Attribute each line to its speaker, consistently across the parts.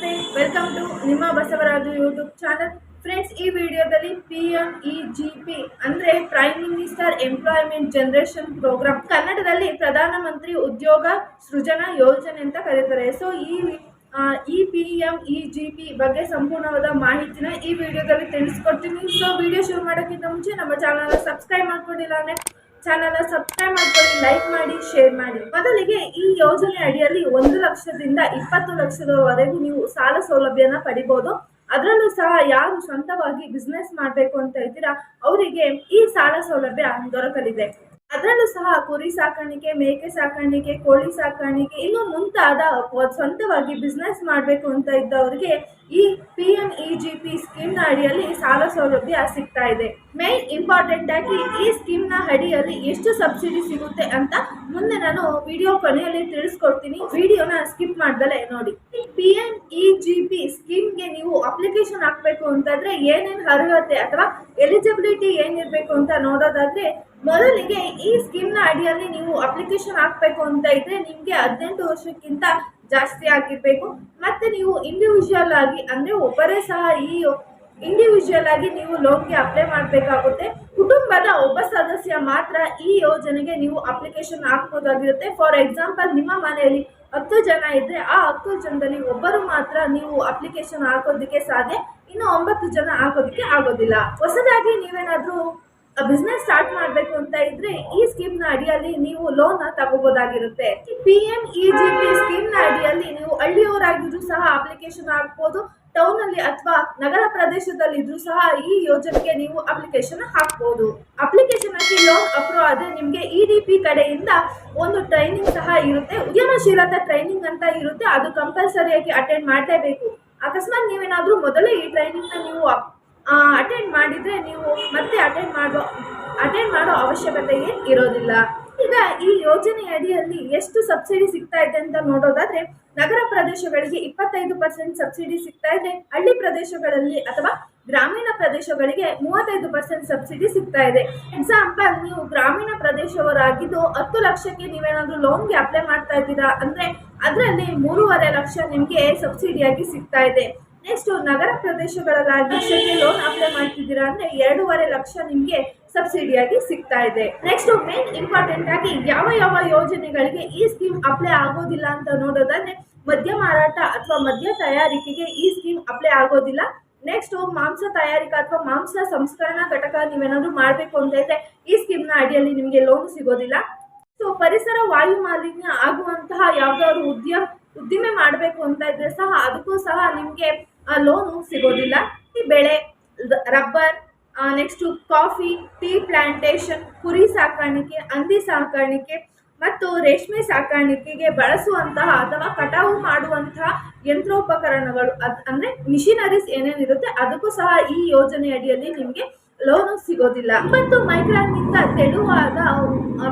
Speaker 1: ನಮಸ್ತೆ. Welcome to ನಿಮ್ಮ Basavaraju YouTube channel friends ಈ ವಿಡಿಯೋದಲ್ಲಿ P M E G P ಅಂದ್ರೆ prime minister employment generation program ಕನ್ನಡದಲ್ಲಿ ಪ್ರಧಾನಮಂತ್ರಿ ಉದ್ಯೋಗ ಸೃಜನಾ ಯೋಜನೆ ಅಂತ ಕರೀತಾರೆ. ಸೊ ಈ ಈ P M E G P ಬಗ್ಗೆ ಸಂಪೂರ್ಣವಾದ ಮಾಹಿತಿನ ಈ ವಿಡಿಯೋದಲ್ಲಿ ತಿಳಿಸ್ಕೊಡ್ತೀನಿ. ಸೊ ವಿಡಿಯೋ ಶುರು ಮಾಡೋಕ್ಕಿಂತ ಮುಂಚೆ ನಮ್ಮ ಚಾನಲ್ ಸಬ್ಸ್ಕ್ರೈಬ್ ಮಾಡ್ಕೊಂಡಿಲ್ಲ ಅಂದ್ರೆ ಚಾನಲ್ ಸಬ್ಸ್ಕ್ರೈಬ್ ಮಾಡ್ಕೊಳ್ಳಿ ಲೈಕ್ ಮಾಡಿ ಶೇರ್ ಮಾಡಿ. ಮೊದಲಿಗೆ ಈ ಯೋಜನೆ ಅಡಿಯಲ್ಲಿ ಒಂದು ಲಕ್ಷದಿಂದ ಇಪ್ಪತ್ತು ಲಕ್ಷದವರೆಗೂ ನೀವು ಸಾಲ ಸೌಲಭ್ಯನ ಪಡಿಬಹುದು ಅದರಲ್ಲೂ ಸಹ ಯಾರು ಸ್ವಂತವಾಗಿ ಬಿಸ್ನೆಸ್ ಮಾಡಬೇಕು ಅಂತ ಇದ್ದೀರಾ ಅವರಿಗೆ ಈ ಸಾಲ ಸೌಲಭ್ಯ ದೊರಕಲಿದೆ. ಅದರಲ್ಲೂ ಸಹ ಕುರಿ ಸಾಕಾಣಿಕೆ, ಮೇಕೆ ಸಾಕಾಣಿಕೆ, ಕೋಳಿ ಸಾಕಾಣಿಕೆ, ಇನ್ನು ಮುಂತಾದ ಸ್ವಂತವಾಗಿ ಬಿಸ್ನೆಸ್ ಮಾಡಬೇಕು ಅಂತ ಇದ್ದವರಿಗೆ ಈ P M E G P ಸ್ಕೀಮ್ನ ಅಡಿಯಲ್ಲಿ ಸಾಲ ಸೌಲಭ್ಯ ಸಿಗ್ತಾ ಇದೆ. ಮೇನ್ ಇಂಪಾರ್ಟೆಂಟ್ ಆಗಿ ಈ ಸ್ಕೀಮ್ನ ಅಡಿಯಲ್ಲಿ ಎಷ್ಟು ಸಬ್ಸಿಡಿ ಸಿಗುತ್ತೆ ಅಂತ ಮುಂದೆ ನಾನು ವಿಡಿಯೋ ಕೊನೆಯಲ್ಲಿ ತಿಳಿಸ್ಕೊಡ್ತೀನಿ. ವಿಡಿಯೋನ ಸ್ಕಿಪ್ ಮಾಡ್ದಲೆ ನೋಡಿ. P M E G P ಸ್ಕೀಮ್ಗೆ ನೀವು ಅಪ್ಲಿಕೇಶನ್ ಹಾಕಬೇಕು ಅಂತಂದರೆ ಏನೇನು ಅರ್ಹತೆ ಅಥವಾ ಎಲಿಜಿಬಿಲಿಟಿ ಏನಿರಬೇಕು ಅಂತ ನೋಡೋದಾದ್ರೆ ಮೊದಲಿಗೆ ಈ ಸ್ಕೀಮ್ನ ಅಡಿಯಲ್ಲಿ ನೀವು ಅಪ್ಲಿಕೇಶನ್ ಹಾಕಬೇಕು ಅಂತ ಇದ್ರೆ ನಿಮಗೆ ಹದಿನೆಂಟು ವರ್ಷಕ್ಕಿಂತ ಜಾಸ್ತಿ ಆಗಿರಬೇಕು. ಮತ್ತೆ ನೀವು ಇಂಡಿವಿಜುವಲ್ ಆಗಿ, ಅಂದ್ರೆ ಒಬ್ಬರೇ ಸಹ ಈ ಇಂಡಿವಿಜುವಲ್ ಆಗಿ ನೀವು ಲೋನ್ಗೆ ಅಪ್ಲೈ ಮಾಡಬೇಕಾಗುತ್ತೆ. ಕುಟುಂಬದ ಒಬ್ಬ ಸದಸ್ಯ ಮಾತ್ರ ಈ ಯೋಜನೆಗೆ ನೀವು ಅಪ್ಲಿಕೇಶನ್ ಹಾಕ್ಬೋದಾಗಿರುತ್ತೆ. ಫಾರ್ ಎಕ್ಸಾಂಪಲ್ ನಿಮ್ಮ ಮನೆಯಲ್ಲಿ ಹತ್ತು ಜನ ಇದ್ದರೆ ಆ ಹತ್ತು ಜನದಲ್ಲಿ ಒಬ್ಬರು ಮಾತ್ರ ನೀವು ಅಪ್ಲಿಕೇಶನ್ ಹಾಕೋದಕ್ಕೆ ಸಾಧ್ಯ. ಇನ್ನು ಒಂಬತ್ತು ಜನ ಹಾಕೋದಕ್ಕೆ ಆಗೋದಿಲ್ಲ. ಹೊಸದಾಗಿ ನೀವೇನಾದ್ರೂ ಬಿಸ್ನೆಸ್ ಸ್ಟಾರ್ಟ್ ಮಾಡಬೇಕು ಅಂತ ಇದ್ರೆ ಈ ಸ್ಕೀಮ್ನ ಅಡಿಯಲ್ಲಿ ನೀವು loan ತಗೋಬಹುದಾಗಿರುತ್ತೆ P M E G P ಸ್ಕೀಮ್ನ ಅಡಿಯಲ್ಲಿ ನೀವು ಹಳ್ಳಿಯವರಾಗಿದ್ರು ಸಹ ಅಪ್ಲಿಕೇಶನ್ ಹಾಕ್ಬೋದು ಟೌನ್ ಅಲ್ಲಿ ಅಥವಾ ನಗರ ಪ್ರದೇಶದಲ್ಲಿ ಇದ್ರೂ ಸಹ ಈ ಯೋಜನೆಗೆ ನೀವು ಅಪ್ಲಿಕೇಶನ್ ಹಾಕ್ಬೋದು. ಲೋನ್ ಅಪ್ರೂವ್ ಆದ್ರೆ ನಿಮಗೆ ಇ ಡಿ ಪಿ ಕಡೆಯಿಂದ ಒಂದು ಟ್ರೈನಿಂಗ್ ಸಹ ಇರುತ್ತೆ. ಉದ್ಯಮಶೀಲತಾ ಟ್ರೈನಿಂಗ್ ಅಂತ ಇರುತ್ತೆ. ಅದು ಕಂಪಲ್ಸರಿಯಾಗಿ ಅಟೆಂಡ್ ಮಾಡಲೇಬೇಕು. ಅಕಸ್ಮಾತ್ ನೀವೇನಾದರೂ ಮೊದಲೇ ಈ ಟ್ರೈನಿಂಗ್ನ ನೀವು ಅಟೆಂಡ್ ಮಾಡಿದ್ರೆ ನೀವು ಮತ್ತೆ ಅಟೆಂಡ್ ಮಾಡೋ ಅಟೆಂಡ್ ಮಾಡೋ ಅವಶ್ಯಕತೆ ಏನು ಇರೋದಿಲ್ಲ. ಈಗ ಈ ಯೋಜನೆ ಅಡಿಯಲ್ಲಿ ಎಷ್ಟು ಸಬ್ಸಿಡಿ ಸಿಗ್ತಾ ಇದೆ ಅಂತ ನೋಡೋದಾದ್ರೆ, ನಗರ ಪ್ರದೇಶಗಳಿಗೆ ಇಪ್ಪತ್ತೈದು ಪರ್ಸೆಂಟ್ ಸಬ್ಸಿಡಿ ಸಿಗ್ತಾ ಇದೆ. ಹಳ್ಳಿ ಪ್ರದೇಶಗಳಲ್ಲಿ ಅಥವಾ ಗ್ರಾಮೀಣ ಪ್ರದೇಶಗಳಿಗೆ ಮೂವತ್ತೈದು ಪರ್ಸೆಂಟ್ ಸಬ್ಸಿಡಿ ಸಿಗ್ತಾ ಇದೆ. ಎಕ್ಸಾಂಪಲ್ ನೀವು ಗ್ರಾಮೀಣ ಪ್ರದೇಶವರಾಗಿದ್ದು ಹತ್ತು ಲಕ್ಷಕ್ಕೆ ನೀವೇನಾದ್ರೂ ಲೋನ್ಗೆ ಅಪ್ಲೈ ಮಾಡ್ತಾ ಇದ್ದೀರಾ ಅಂದ್ರೆ ಅದರಲ್ಲಿ ಮೂರುವರೆ ಲಕ್ಷ ನಿಮಗೆ ಸಬ್ಸಿಡಿಯಾಗಿ ಸಿಗ್ತಾ ಇದೆ. ನೆಕ್ಸ್ಟ್ ನಗರ ಪ್ರದೇಶಗಳಲ್ಲಿ ಲಕ್ಷಕ್ಕೆ ಲೋನ್ ಅಪ್ಲೈ ಮಾಡ್ತಿದ್ದೀರಾ ಅಂದ್ರೆ ಎರಡೂವರೆ ಲಕ್ಷ ನಿಮಗೆ ಸಬ್ಸಿಡಿಯಾಗಿ ಸಿಗ್ತಾ ಇದೆ. ನೆಕ್ಸ್ಟ್ ಮೇನ್ ಇಂಪಾರ್ಟೆಂಟ್ ಆಗಿ ಯಾವ ಯಾವ ಯೋಜನೆಗಳಿಗೆ ಈ ಸ್ಕೀಮ್ ಅಪ್ಲೈ ಆಗೋದಿಲ್ಲ ಅಂತ ನೋಡೋದಾದ್ರೆ ಮದ್ಯ ಮಾರಾಟ ಅಥವಾ ಮದ್ಯ ತಯಾರಿಕೆಗೆ ಈ ಸ್ಕೀಮ್ ಅಪ್ಲೈ ಆಗೋದಿಲ್ಲ. ನೆಕ್ಸ್ಟ್ ಮಾಂಸ ತಯಾರಿಕಾ ಅಥವಾ ಮಾಂಸ ಸಂಸ್ಕರಣಾ ಘಟಕ ನೀವೇನಾದ್ರೂ ಮಾಡಬೇಕು ಅಂತ ಇದ್ರೆ ಈ ಸ್ಕೀಮ್ನ ಅಡಿಯಲ್ಲಿ ನಿಮಗೆ ಲೋನ್ ಸಿಗೋದಿಲ್ಲ. ಸೊ ಪರಿಸರ ವಾಯು ಮಾಲಿನ್ಯ ಆಗುವಂತಹ ಯಾವ್ದಾದ್ರು ಉದ್ಯಮ, ಉದ್ದಿಮೆ ಮಾಡಬೇಕು ಅಂತ ಇದ್ರೆ ಸಹ ಅದಕ್ಕೂ ಸಹ ನಿಮಗೆ ಲೋನು ಸಿಗೋದಿಲ್ಲ. ಈ ಬೆಳೆ rubber next coffee tea plantation ಕುರಿ ಸಾಕಾಣಿಕೆ, ಹಂದಿ ಸಾಕಾಣಿಕೆ ಮತ್ತು ರೇಷ್ಮೆ ಸಾಕಾಣಿಕೆಗೆ ಬಳಸುವಂತಹ ಅಥವಾ ಕಟಾವು ಮಾಡುವಂತಹ ಯಂತ್ರೋಪಕರಣಗಳು, ಅದ್ ಅಂದ್ರೆ ಮಿಷಿನರೀಸ್ ಏನೇನಿರುತ್ತೆ ಅದಕ್ಕೂ ಸಹ ಈ ಯೋಜನೆ ಅಡಿಯಲ್ಲಿ ನಿಮಗೆ ಲೋನು ಸಿಗೋದಿಲ್ಲ. ಮತ್ತು ಮೈಕ್ರಾನ್ಗಿಂತ ತೆಳುವಾದ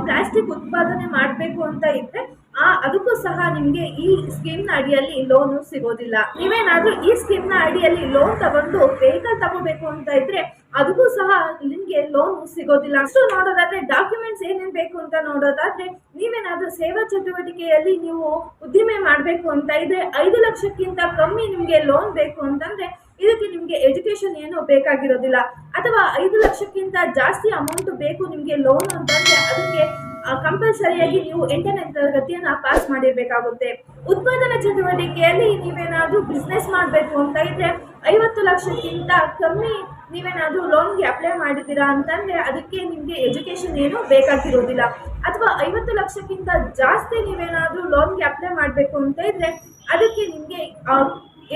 Speaker 1: ಪ್ಲಾಸ್ಟಿಕ್ ಉತ್ಪಾದನೆ ಮಾಡಬೇಕು ಅಂತ ಇದ್ರೆ ಆ, ಅದಕ್ಕೂ ಸಹ ನಿಮಗೆ ಈ ಸ್ಕೀಮ್ನ ಅಡಿಯಲ್ಲಿ ಲೋನು ಸಿಗೋದಿಲ್ಲ. ನೀವೇನಾದ್ರೂ ಈ ಸ್ಕೀಮ್ನ ಅಡಿಯಲ್ಲಿ ಲೋನ್ ತಗೊಂಡು ವೆಹಿಕಲ್ ತಗೋಬೇಕು ಅಂತ ಇದ್ರೆ ಅದಕ್ಕೂ ಸಹ ನಿಮಗೆ ಲೋನ್ ಸಿಗೋದಿಲ್ಲ. ಅಷ್ಟು ನೋಡೋದಾದ್ರೆ ಡಾಕ್ಯುಮೆಂಟ್ಸ್ ಏನೇನ್ ಬೇಕು ಅಂತ ನೋಡೋದಾದ್ರೆ ನೀವೇನಾದ್ರೂ ಸೇವಾ ಚಟುವಟಿಕೆಯಲ್ಲಿ ನೀವು ಉದ್ದಿಮೆ ಮಾಡಬೇಕು ಅಂತ ಇದ್ರೆ ಐದು ಲಕ್ಷಕ್ಕಿಂತ ಕಮ್ಮಿ ನಿಮಗೆ ಲೋನ್ ಬೇಕು ಅಂತಂದ್ರೆ ಇದಕ್ಕೆ ನಿಮಗೆ ಎಜುಕೇಶನ್ ಏನು ಬೇಕಾಗಿರೋದಿಲ್ಲ. ಅಥವಾ ಐದು ಲಕ್ಷಕ್ಕಿಂತ ಜಾಸ್ತಿ ಅಮೌಂಟ್ ಬೇಕು ನಿಮಗೆ ಲೋನ್ ಅದಕ್ಕೆ ಕಂಪಲ್ಸರಿಯಾಗಿ ನೀವು ಎಂಟನೇ ತರಗತಿಯನ್ನ ಪಾಸ್ ಮಾಡಿರಬೇಕಾಗುತ್ತೆ. ಉತ್ಪಾದನಾ ಚಟುವಟಿಕೆಯಲ್ಲಿ ನೀವೇನಾದರೂ ಬಿಸ್ನೆಸ್ ಮಾಡಬೇಕು ಅಂತ ಇದ್ರೆ ಐವತ್ತು ಲಕ್ಷಕ್ಕಿಂತ ಕಮ್ಮಿ ನೀವೇನಾದರೂ ಲೋನ್ಗೆ ಅಪ್ಲೈ ಮಾಡಿದ್ದೀರಾ ಅಂತಂದ್ರೆ ಅದಕ್ಕೆ ನಿಮಗೆ ಎಜುಕೇಶನ್ ಏನು ಬೇಕಾಗಿರೋದಿಲ್ಲ. ಅಥವಾ ಐವತ್ತು ಲಕ್ಷಕ್ಕಿಂತ ಜಾಸ್ತಿ ನೀವೇನಾದರೂ ಲೋನ್ಗೆ ಅಪ್ಲೈ ಮಾಡಬೇಕು ಅಂತ ಇದ್ರೆ ಅದಕ್ಕೆ ನಿಮಗೆ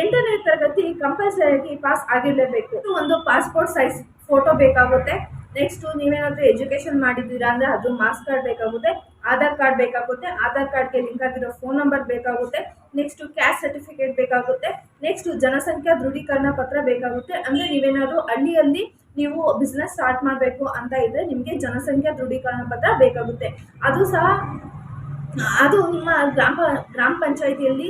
Speaker 1: ಎಂಟನೇ ತರಗತಿ ಕಂಪಲ್ಸರಿಯಾಗಿ ಪಾಸ್ ಆಗಿರಲೇಬೇಕು. ಒಂದು ಪಾಸ್ಪೋರ್ಟ್ ಸೈಜ್ ಫೋಟೋ ಬೇಕಾಗುತ್ತೆ. ನೆಕ್ಸ್ಟ್ ನೀವೇನಾದರೂ ಎಜುಕೇಶನ್ ಮಾಡಿದ್ದೀರಾ ಅಂದರೆ ಅದು ಮಾರ್ಕ್ಸ್ ಕಾರ್ಡ್ ಬೇಕಾಗುತ್ತೆ, ಆಧಾರ್ ಕಾರ್ಡ್ ಬೇಕಾಗುತ್ತೆ, ಆಧಾರ್ ಕಾರ್ಡ್ಗೆ ಲಿಂಕ್ ಆಗಿರೋ ಫೋನ್ ನಂಬರ್ ಬೇಕಾಗುತ್ತೆ, ನೆಕ್ಸ್ಟ್ ಕ್ಯಾಸ್ಟ್ ಸರ್ಟಿಫಿಕೇಟ್ ಬೇಕಾಗುತ್ತೆ, ನೆಕ್ಸ್ಟ್ ಜನಸಂಖ್ಯಾ ದೃಢೀಕರಣ ಪತ್ರ ಬೇಕಾಗುತ್ತೆ. ಅಂದ್ರೆ ನೀವೇನಾದ್ರು ಹಳ್ಳಿಯಲ್ಲಿ ನೀವು ಬಿಸ್ನೆಸ್ ಸ್ಟಾರ್ಟ್ ಮಾಡಬೇಕು ಅಂತ ಇದ್ರೆ ನಿಮಗೆ ಜನಸಂಖ್ಯಾ ದೃಢೀಕರಣ ಪತ್ರ ಬೇಕಾಗುತ್ತೆ. ಅದು ಸಹ, ಅದು ನಿಮ್ಮ ಗ್ರಾಮ ಗ್ರಾಮ ಪಂಚಾಯಿತಿಯಲ್ಲಿ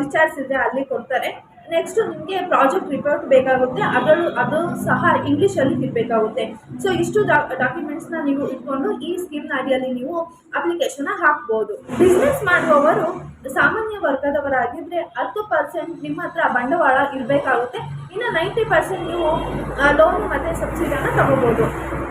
Speaker 1: ವಿಚಾರಿಸಿದ್ರೆ ಅಲ್ಲಿ ಕೊಡ್ತಾರೆ. ನೆಕ್ಸ್ಟ್ ನಿಮಗೆ ಪ್ರಾಜೆಕ್ಟ್ ರಿಪೋರ್ಟ್ ಬೇಕಾಗುತ್ತೆ. ಅದರಲ್ಲೂ ಅದು ಸಹ ಇಂಗ್ಲೀಷಲ್ಲಿ ಇರಬೇಕಾಗುತ್ತೆ ಸೊ ಇಷ್ಟು ಡಾಕ್ಯುಮೆಂಟ್ಸ್ನ ನೀವು ಇಟ್ಕೊಂಡು ಈ ಸ್ಕೀಮ್ನ ಅಡಿಯಲ್ಲಿ ನೀವು ಅಪ್ಲಿಕೇಶನ್ನ ಹಾಕ್ಬೋದು. ಬಿಸ್ನೆಸ್ ಮಾಡುವವರು ಸಾಮಾನ್ಯ ವರ್ಗದವರಾಗಿದ್ದರೆ ಹತ್ತು ಪರ್ಸೆಂಟ್ ನಿಮ್ಮ ಹತ್ರ ಬಂಡವಾಳ ಇರಬೇಕಾಗುತ್ತೆ. ಇನ್ನು ನೈಂಟಿ ಪರ್ಸೆಂಟ್ ನೀವು ಲೋನ್ ಮತ್ತು ಸಬ್ಸಿಡಿಯನ್ನು ತಗೋಬೋದು.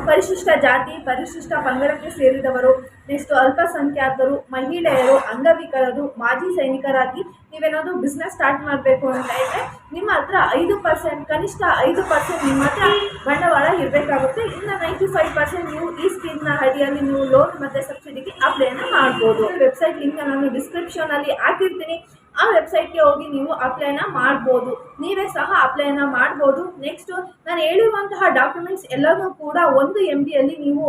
Speaker 1: ಪರಿಶಿಷ್ಟ ಜಾತಿ, ಪರಿಶಿಷ್ಟ ಪಂಗಡಕ್ಕೆ ಸೇರಿದವರು ನೆಕ್ಸ್ಟ್ ಅಲ್ಪಸಂಖ್ಯಾತರು, ಮಹಿಳೆಯರು, ಅಂಗವಿಕಲರು, ಮಾಜಿ ಸೈನಿಕರಾಗಿ ನೀವೇನಾದರೂ ಬಿಸ್ನೆಸ್ ಸ್ಟಾರ್ಟ್ ಮಾಡಬೇಕು ಅಂತ ಇದ್ದರೆ ನಿಮ್ಮ ಹತ್ರ ಐದು ಪರ್ಸೆಂಟ್ ಕನಿಷ್ಠ ಐದು ಪರ್ಸೆಂಟ್ ನಿಮ್ಮ ಹತ್ರ ಬಂಡವಾಳ ಇರಬೇಕಾಗುತ್ತೆ. ಇನ್ನು ನೈಂಟಿ ಫೈವ್ ಪರ್ಸೆಂಟ್ ನೀವು ಈ ಸ್ಕೀಮ್ನ ಅಡಿಯಲ್ಲಿ ನೀವು ಲೋನ್ ಮತ್ತು ಸಬ್ಸಿಡಿಗೆ ಅಪ್ಲೈನ ಮಾಡ್ಬೋದು. ವೆಬ್ಸೈಟ್ ಲಿಂಕ್ ನಾನು ಡಿಸ್ಕ್ರಿಪ್ಷನಲ್ಲಿ ಹಾಕಿರ್ತೀನಿ. ಆ ವೆಬ್ಸೈಟ್ಗೆ ಹೋಗಿ ನೀವು ಅಪ್ಲೈನ ಮಾಡ್ಬೋದು. ನೀವೇ ಸಹ ಅಪ್ಲೈನ ಮಾಡ್ಬೋದು. ನೆಕ್ಸ್ಟ್ ನಾನು ಹೇಳಿರುವಂತಹ ಡಾಕ್ಯುಮೆಂಟ್ಸ್ ಎಲ್ಲನೂ ಕೂಡ ಒಂದು ಎಂ ಬಿಯಲ್ಲಿ ನೀವು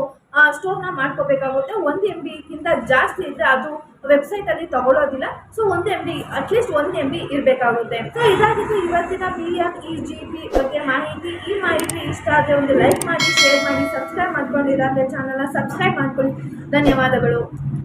Speaker 1: ಸ್ಟೋರ್ನ ಮಾಡ್ಕೋಬೇಕಾಗುತ್ತೆ. ಒಂದು ಎಂ ಬಿಗಿಂತ ಜಾಸ್ತಿ ಇದ್ದರೆ ಅದು ವೆಬ್ಸೈಟಲ್ಲಿ ತಗೊಳ್ಳೋದಿಲ್ಲ ಸೊ ಒಂದು ಎಂ ಬಿ ಅಟ್ಲೀಸ್ಟ್ ಒಂದು ಎಂ ಬಿ ಇರಬೇಕಾಗುತ್ತೆ. ಸೊ ಇದಾಗಿತ್ತು ಇವತ್ತಿನ P M E G P ಬಗ್ಗೆ ಮಾಹಿತಿ. ಈ ಮಾಹಿತಿ ಇಷ್ಟ ಆದರೆ ಒಂದು ಲೈಕ್ ಮಾಡಿ ಶೇರ್ ಮಾಡಿ ಸಬ್ಸ್ಕ್ರೈಬ್ ಮಾಡ್ಕೊಂಡಿಲ್ಲ ಅಂದರೆ ಚಾನಲ್ನ ಸಬ್ಸ್ಕ್ರೈಬ್ ಮಾಡ್ಕೊಳ್ಳಿ. ಧನ್ಯವಾದಗಳು.